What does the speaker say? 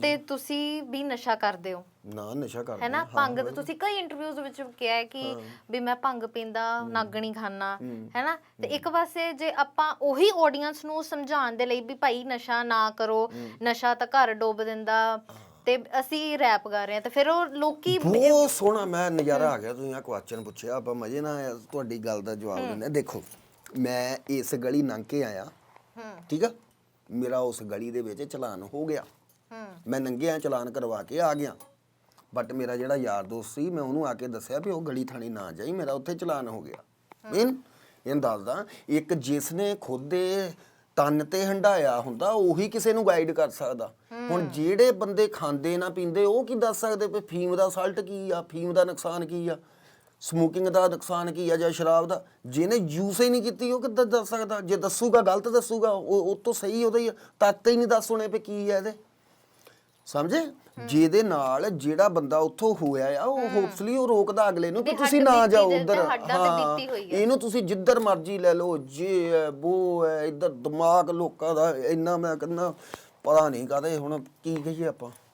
ਤੇ ਤੁਸੀਂ ਵੀ ਨਸ਼ਾ ਕਰਦੇ ਹੋ? ਨਾ ਨਸ਼ਾ ਕਰਦਾ ਹੈ ਨਾ? ਭੰਗ ਤੇ ਤੁਸੀਂ ਕਈ ਇੰਟਰਵਿਊਜ਼ ਵਿੱਚ ਕਿਹਾ ਹੈ ਕਿ ਵੀ ਮੈਂ ਭੰਗ ਪੀਂਦਾ ਨਾਗਣੀ ਖਾਨਾ ਹੈ। ਨਾ? ਤੇ ਇੱਕ ਪਾਸੇ ਜੇ ਆਪਾਂ ਉਹੀ ਆਡੀਅנס ਨੂੰ ਸਮਝਾਉਣ ਦੇ ਲਈ ਵੀ ਭਾਈ ਨਸ਼ਾ ਨਾ ਕਰੋ ਨਸ਼ਾ ਤਾਂ ਘਰ ਡੋਬ ਦਿੰਦਾ ਤੇ ਅਸੀਂ ਰੈਪ ਗਾ ਰਹੇ ਹਾਂ ਤੇ ਫਿਰ ਉਹ ਲੋਕੀ ਬਹੁਤ ਸੋਹਣਾ ਮੈਂ ਨਜ਼ਾਰਾ ਆ ਗਿਆ ਤੁਸੀਂ ਆ ਕੁਐਸਚਨ ਪੁੱਛਿਆ ਆਪਾਂ ਮਜੇ ਨਾਲ ਤੁਹਾਡੀ ਗੱਲ ਦਾ ਜਵਾਬ ਦਿੰਦੇ ਹਾਂ। ਦੇਖੋ ਮੈਂ ਇਸ ਗਲੀ ਲੰਘ ਕੇ ਆਇਆ ਠੀਕ ਆ? ਮੇਰਾ ਉਸ ਗਲੀ ਦੇ ਵਿੱਚ ਚਲਾਨ ਹੋ ਗਿਆ। ਹੂੰ ਮੈਂ ਨੰਗਿਆਂ ਚਲਾਨ ਕਰਵਾ ਕੇ ਆ ਗਿਆ। ਬਟ ਮੇਰਾ ਜਿਹੜਾ ਯਾਰ ਦੋਸਤ ਸੀ ਮੈਂ ਉਹਨੂੰ ਆ ਕੇ ਦੱਸਿਆ ਵੀ ਉਹ ਗਲੀ ਥਾਣੀ ਨਾ ਜਾਈ ਮੇਰਾ ਉੱਥੇ ਚਲਾਨ ਹੋ ਗਿਆ। ਮੀਨ ਇਹਨੂੰ ਦੱਸਦਾ ਇੱਕ ਜਿਸ ਨੇ ਖੁਦ ਦੇ ਤਨ ਤੇ ਹੰਡਾਇਆ ਹੁੰਦਾ ਉਹੀ ਕਿਸੇ ਨੂੰ ਗਾਈਡ ਕਰ ਸਕਦਾ। ਹੁਣ ਜਿਹੜੇ ਬੰਦੇ ਖਾਂਦੇ ਨਾ ਪੀਂਦੇ ਉਹ ਕੀ ਦੱਸ ਸਕਦੇ ਵੀ ਫੀਮ ਦਾ ਸਾਲਟ ਕੀ ਆ ਫੀਮ ਦਾ ਨੁਕਸਾਨ ਕੀ ਆ? ਸਮੋਕਿੰਗ ਦਾ ਨੁਕਸਾਨ ਕੀ ਆ ਜਾਂ ਸ਼ਰਾਬ ਦਾ? ਜਿਹਨੇ ਯੂਜ਼ ਹੀ ਨਹੀਂ ਕੀਤੀ ਉਹ ਕਿੱਦਾਂ ਦੱਸ ਸਕਦਾ? ਜੇ ਦੱਸੂਗਾ ਗਲਤ ਦੱਸੂਗਾ ਉਹ ਉਹ ਤੋਂ ਸਹੀ ਉਹਦਾ ਹੀ। ਤੱਤ ਹੀ ਨਹੀਂ ਦੱਸ ਹੋਣੇ ਵੀ ਕੀ ਆ ਇਹਦੇ। ਸਮਝੇ? ਜਿਹਦੇ ਨਾਲ ਜਿਹੜਾ ਬੰਦਾ ਉੱਥੋਂ ਹੋਇਆ ਆ ਉਹ ਹੋਪਸਲੀ ਉਹ ਰੋਕਦਾ ਅਗਲੇ ਨੂੰ ਕਿ ਤੁਸੀਂ ਨਾ ਜਾਓ ਉਧਰ। ਹੈ। ਇਹਨੂੰ ਤੁਸੀਂ ਜਿੱਧਰ ਮਰਜ਼ੀ ਲੈ ਲਓ ਜੇ ਹੈ ਉਹ ਹੈ ਇਧਰ ਦਿਮਾਗ ਲੋਕਾਂ ਦਾ ਇੰਨਾ ਮੈਂ ਕਹਿੰਦਾ ਪਤਾ ਨਹੀਂ ਕਾਦੇ ਹੁਣ ਕੀ ਕਹੀਏ ਆਪਾਂ।